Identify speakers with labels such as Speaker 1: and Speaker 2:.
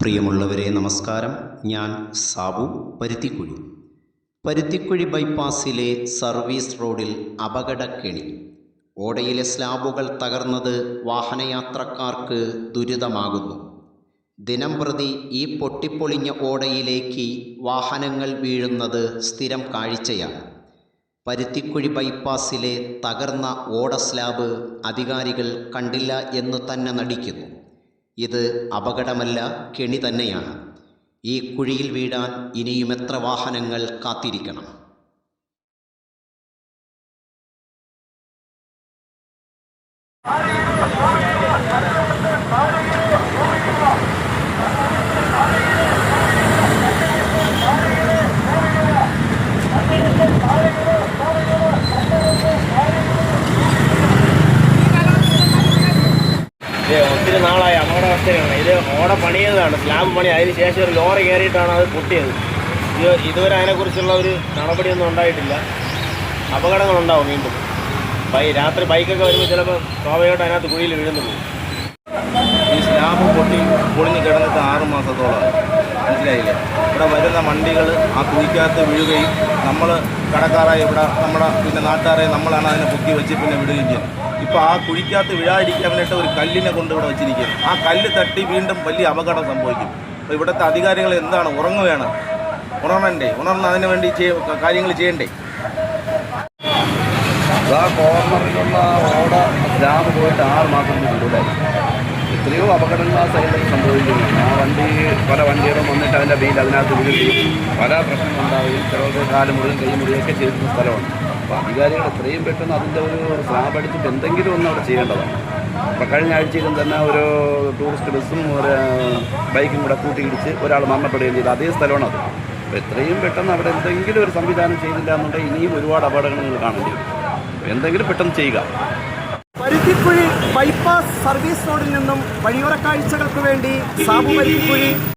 Speaker 1: പ്രിയമുള്ളവരെ നമസ്കാരം. ഞാൻ സാബു പരുത്തിക്കുഴി. പരുത്തിക്കുഴി ബൈപ്പാസിലെ സർവീസ് റോഡിൽ അപകടക്കെണി. ഓടയിലെ സ്ലാബുകൾ തകർന്നത് വാഹനയാത്രക്കാർക്ക് ദുരിതമാകുന്നു. ദിനം പ്രതി ഈ പൊട്ടിപ്പൊളിഞ്ഞ ഓടയിലേക്ക് വാഹനങ്ങൾ വീഴുന്നത് സ്ഥിരം കാഴ്ചയാണ്. പരുത്തിക്കുഴി ബൈപ്പാസിലെ തകർന്ന ഓട സ്ലാബ് അധികാരികൾ കണ്ടില്ല എന്ന് തന്നെ നടിക്കുന്നു. ഇത് അപകടമല്ല കെണി തന്നെയാണ്. ഈ കുഴിയിൽ വീടാൻ ഇനിയും എത്ര വാഹനങ്ങൾ കാത്തിരിക്കണം?
Speaker 2: ഇത് നാളായി അപകടാവസ്ഥയാണ് ഇത് ഓട പണിയതാണ് സ്ലാബ് പണി. അതിന് ശേഷം ഒരു ലോറി കയറിയിട്ടാണ് അത് പൊട്ടിയത്. ഇത് ഇതുവരെ അതിനെക്കുറിച്ചുള്ള ഒരു നടപടിയൊന്നും ഉണ്ടായിട്ടില്ല. അപകടങ്ങളുണ്ടാവും വീണ്ടും. ബൈ രാത്രി ബൈക്കൊക്കെ വരുമ്പോൾ ചിലപ്പോൾ സ്വാഭാവികമായിട്ട് അതിനകത്ത് കുഴിയിൽ വീഴുന്നു പോകും.
Speaker 3: ഈ സ്ലാബ് പൊട്ടി പൊളിഞ്ഞ് കിടന്നിട്ട് ആറ് മാസത്തോളമായി മനസ്സിലായില്ലേ? ഇവിടെ വരുന്ന വണ്ടികൾ ആ കുഴിക്കകത്ത് വീഴുകയും നമ്മൾ കടക്കാരായി ഇവിടെ നമ്മുടെ പിന്നെ നാട്ടുകാരെ നമ്മളാണ് അതിനെ പൊക്കി വെച്ച് പിന്നെ വിടുകയും ചെയ്യും ഇപ്പോൾ ആ കുഴിക്കകത്ത് വീഴാതിരിക്കാൻ വേണ്ടിയിട്ട് ഒരു കല്ലിനെ കൊണ്ട് ഇവിടെ വെച്ചിരിക്കും ആ കല്ല് തട്ടി വീണ്ടും വലിയ അപകടം സംഭവിക്കും. അപ്പോൾ ഇവിടുത്തെ അധികാരികൾ എന്താണ് ഉറങ്ങുകയാണ്? ഉണർന്നണ്ടേ? ഉണർന്ന് അതിനു വേണ്ടി കാര്യങ്ങൾ ചെയ്യണ്ടേ?
Speaker 4: ആ കോർണറിലുള്ള ഓട ഡാം പോയിട്ട് ആറ് മാസം കൊണ്ടുകൂടെ എത്രയോ അപകടങ്ങൾ ആ സൈഡിൽ സംഭവിക്കുന്നു ആ വണ്ടി പല വണ്ടികളും വന്നിട്ട് അതിന്റെ വെയിൽ അതിനകത്ത് വീഴുകയും പല പ്രശ്നങ്ങളുണ്ടാവുകയും ചിലർക്ക് കാൽ മുറിയും കൈ മുറിയൊക്കെ ചെയ്തിരുന്ന സ്ഥലമാണ്. അപ്പോൾ അധികാരികൾ എത്രയും പെട്ടെന്ന് അതിന്റെ ഒരു സ്ലാബ് എന്തെങ്കിലും ഒന്ന് അവിടെ ചെയ്യേണ്ടതാണ്. അപ്പോൾ കഴിഞ്ഞ ആഴ്ചയിലും തന്നെ ഒരു ടൂറിസ്റ്റ് ബസ്സും ഒരു ബൈക്കും കൂടെ കൂട്ടിയിടിച്ച് ഒരാൾ മരണപ്പെടുകയും ചെയ്തു. അതേ സ്ഥലമാണ് അത്. അപ്പോൾ എത്രയും പെട്ടെന്ന് അവിടെ എന്തെങ്കിലും ഒരു സംവിധാനം ചെയ്തില്ല എന്നുണ്ടെങ്കിൽ ഇനിയും ഒരുപാട് അപകടങ്ങൾ നിങ്ങൾ കാണേണ്ടി വരും. എന്തെങ്കിലും പെട്ടെന്ന് ചെയ്യുക.
Speaker 5: പരുത്തിക്കുഴി ബൈപ്പാസ് സർവീസ് റോഡിൽ നിന്നും വഴിയോര കാഴ്ചകൾക്ക് വേണ്ടി സാബു പരുത്തിക്കുഴി